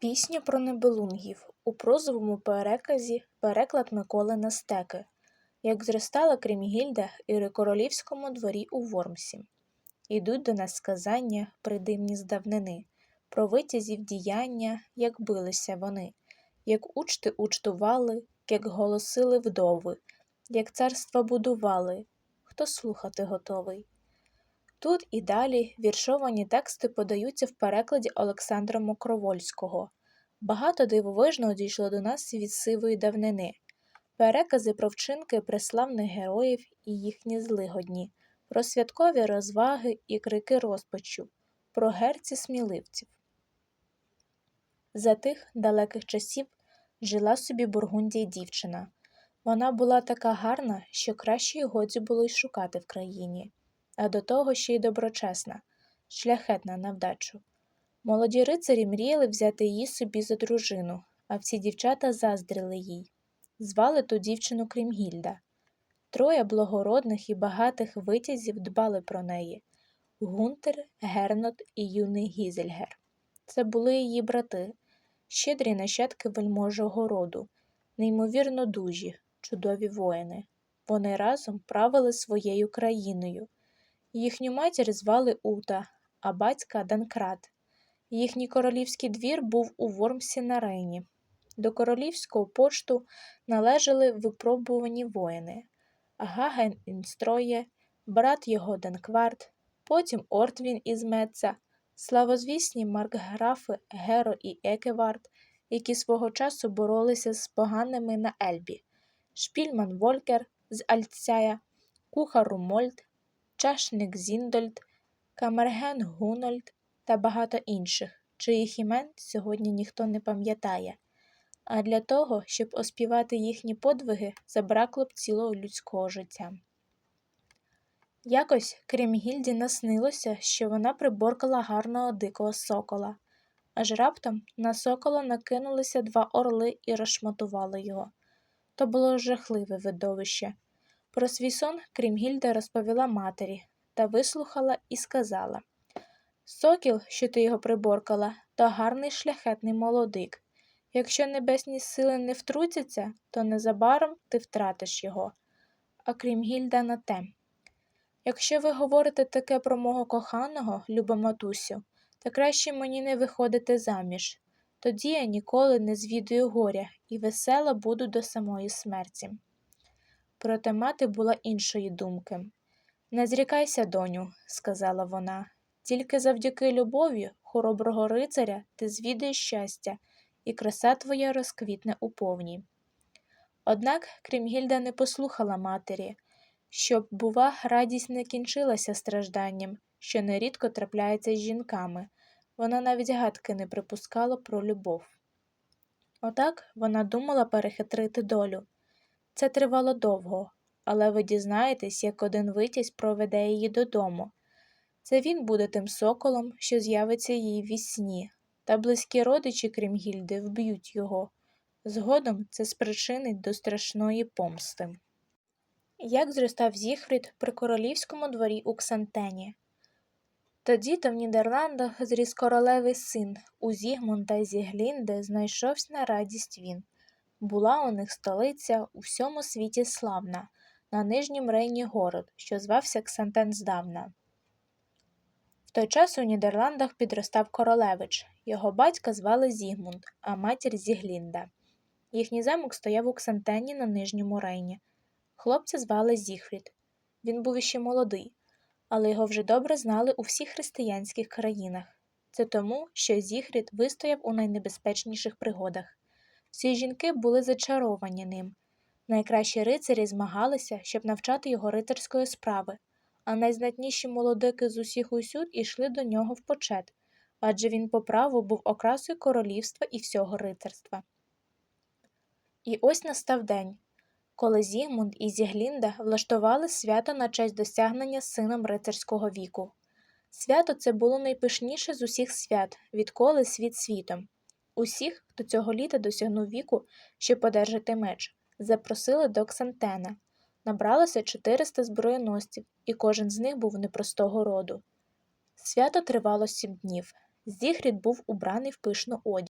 Пісня про небелунгів у прозовому переказі переклад Миколи Нестеки, як зростала Крімгільда і при королівському дворі у Вормсі. Ідуть до нас сказання придимні з давнини, про витязів діяння, як билися вони, як учти учтували, як голосили вдови, як царства будували, хто слухати готовий. Тут і далі віршовані тексти подаються в перекладі Олександра Мокровольського. Багато дивовижного дійшло до нас від сивої давнини, перекази про вчинки преславних героїв і їхні злигодні, про святкові розваги і крики розпачу, про герці сміливців. За тих далеких часів жила собі Бургундія дівчина. Вона була така гарна, що краще й годі було й шукати в країні а до того ще й доброчесна, шляхетна на вдачу. Молоді рицарі мріяли взяти її собі за дружину, а всі дівчата заздрили їй. Звали ту дівчину Крімгільда. Троє благородних і багатих витязів дбали про неї Гунтер, Гернот і юний Гізельгер. Це були її брати, щедрі нащадки вельможого роду, неймовірно дужі, чудові воїни. Вони разом правили своєю країною. Їхню матір звали Ута, а батька Данкрат. Їхній королівський двір був у Вормсі на Рейні. До королівського пошту належали випробувані воїни Гаген Інстроє, брат його Данкварт, потім Ортвін із Меца, славозвісні маркграфи Геро і Екевард, які свого часу боролися з поганими на Ельбі, Шпільман Волькер з Альцяя, Кухар Румольд, чашник Зіндольд, камерген Гунольд та багато інших, чиїх імен сьогодні ніхто не пам'ятає, а для того, щоб оспівати їхні подвиги, забракло б цілого людського життя. Якось, крім Гільді, наснилося, що вона приборкала гарного дикого сокола, аж раптом на сокола накинулися два орли і розшматували його. То було жахливе видовище. Про свій сон Крімгільда розповіла матері та вислухала і сказала Сокіл, що ти його приборкала, то гарний шляхетний молодик. Якщо небесні сили не втрутяться, то незабаром ти втратиш його. А Крімгільда на те. Якщо ви говорите таке про мого коханого, люба матусю, то краще мені не виходити заміж. Тоді я ніколи не звідую горя і весела буду до самої смерті. Проте мати була іншої думки. Не зрікайся, доню, сказала вона, тільки завдяки любові хороброго рицаря ти звідаєш щастя, і краса твоя розквітне у повні. Однак Крімгільда не послухала матері, щоб, бува, радість не кінчилася стражданням, що нерідко трапляється з жінками, вона навіть гадки не припускала про любов. Отак вона думала перехитрити долю. Це тривало довго, але ви дізнаєтесь, як один витязь проведе її додому. Це він буде тим соколом, що з'явиться їй в сні, та близькі родичі, крім гільди, вб'ють його. Згодом це спричинить до страшної помсти. Як зростав Зіхфрід при королівському дворі у Ксантені? Тоді то в Нідерландах зріс королевий син, у Зігмунта й Зіглінди знайшовся на радість він. Була у них столиця у всьому світі славна, на нижнім рейні город, що звався Ксантен здавна. В той час у Нідерландах підростав королевич. Його батька звали Зігмунд, а матір Зіглінда. Їхній замок стояв у Ксантені на нижньому рейні. Хлопця звали Зіхрід. Він був іще молодий, але його вже добре знали у всіх християнських країнах. Це тому, що Зіхрід вистояв у найнебезпечніших пригодах. Всі жінки були зачаровані ним. Найкращі рицарі змагалися, щоб навчати його рицарської справи, а найзнатніші молодики з усіх усюд ішли до нього в почет, адже він по праву був окрасою королівства і всього рицарства. І ось настав день, коли Зігмунд і Зіглінда влаштували свято на честь досягнення сином рицарського віку. Свято це було найпишніше з усіх свят, відколи світ світом. Усіх, хто цього літа досягнув віку, щоб подержати меч, запросили до Ксантена. Набралося 400 зброєносців, і кожен з них був непростого роду. Свято тривало сім днів. Зігрід був убраний в пишну одяг.